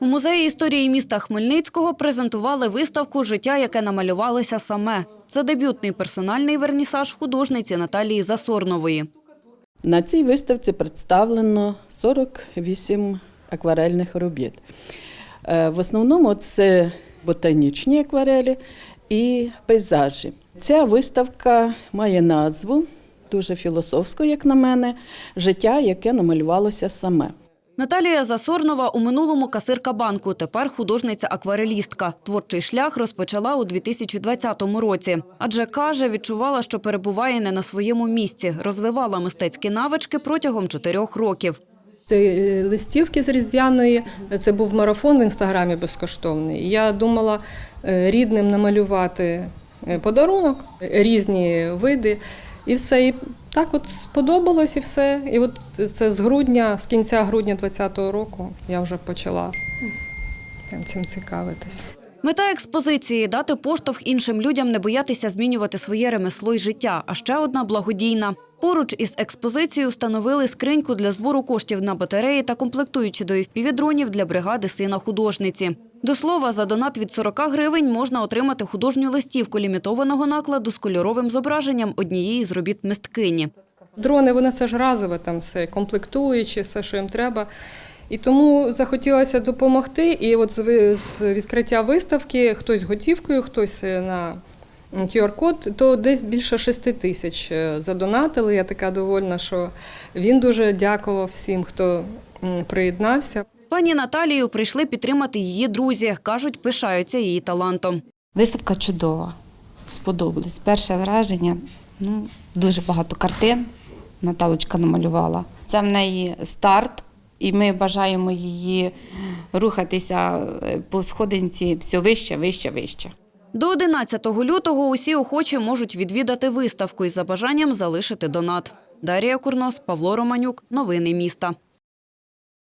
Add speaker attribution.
Speaker 1: У музеї історії міста Хмельницького презентували виставку Життя, яке намалювалося саме. Це дебютний персональний вернісаж художниці Наталії Засорнової.
Speaker 2: На цій виставці представлено 48 акварельних робіт. Е, В основному це ботанічні акварелі і пейзажі. Ця виставка має назву, дуже філософську, як на мене, життя, яке намалювалося саме.
Speaker 1: Наталія Засорнова у минулому касирка банку, тепер художниця-акварелістка. Творчий шлях розпочала у 2020 році. Адже каже, відчувала, що перебуває не на своєму місці. Розвивала мистецькі навички протягом чотирьох років.
Speaker 3: Е, листівки з Різдвяної. Це був марафон в інстаграмі безкоштовний. Я думала е, рідним намалювати е, подарунок, різні види, і все. І так от сподобалось і все. І от це з грудня, з кінця грудня 2020 року я вже почала цим цікавитись.
Speaker 1: Мета експозиції дати поштовх іншим людям не боятися змінювати своє ремесло й життя. А ще одна благодійна. Поруч із експозицією встановили скриньку для збору коштів на батареї та комплектуючі до FPV-дронів для бригади сина художниці. До слова, за донат від 40 гривень можна отримати художню листівку лімітованого накладу з кольоровим зображенням однієї з робіт мисткині.
Speaker 3: Дрони, вони це ж разове, там все комплектуючі, все, що їм треба. І тому захотілося допомогти. І от з відкриття виставки хтось готівкою, хтось е, на QR-код, то десь більше 6 тисяч е, задонатили. Я така довольна, що він дуже дякував всім, хто приєднався.
Speaker 1: Пані Наталію прийшли підтримати її друзі. Кажуть, пишаються її талантом.
Speaker 4: Виставка чудова. Сподобалось. Перше враження ну, дуже багато картин Наталочка намалювала. Це в неї старт, і ми бажаємо її рухатися е, по сходинці все вище, вище, вище.
Speaker 1: До 11 лютого усі охочі можуть відвідати виставку із за бажанням залишити донат. Дарія Курнос, Павло Романюк. Новини міста.